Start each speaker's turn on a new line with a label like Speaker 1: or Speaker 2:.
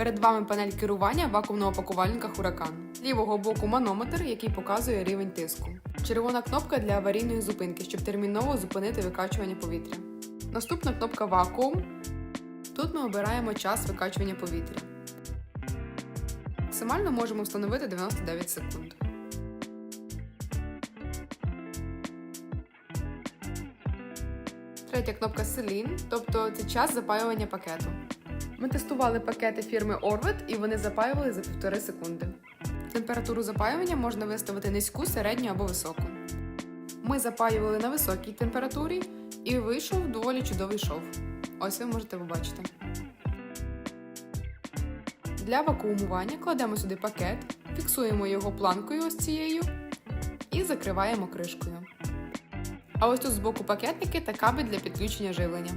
Speaker 1: Перед вами панель керування вакуумного пакувальника Huracan. З лівого боку манометр, який показує рівень тиску. Червона кнопка для аварійної зупинки, щоб терміново зупинити викачування повітря. Наступна кнопка вакуум. Тут ми обираємо час викачування повітря. Максимально можемо встановити 99 секунд. Третя кнопка Селін, тобто це час запаювання пакету. Ми тестували пакети фірми Orvet і вони запаювали за півтори секунди. Температуру запаювання можна виставити низьку, середню або високу. Ми запаювали на високій температурі і вийшов доволі чудовий шов. Ось ви можете побачити. Для вакуумування кладемо сюди пакет, фіксуємо його планкою ось цією і закриваємо кришкою. А ось тут збоку пакетники та кабель для підключення живлення.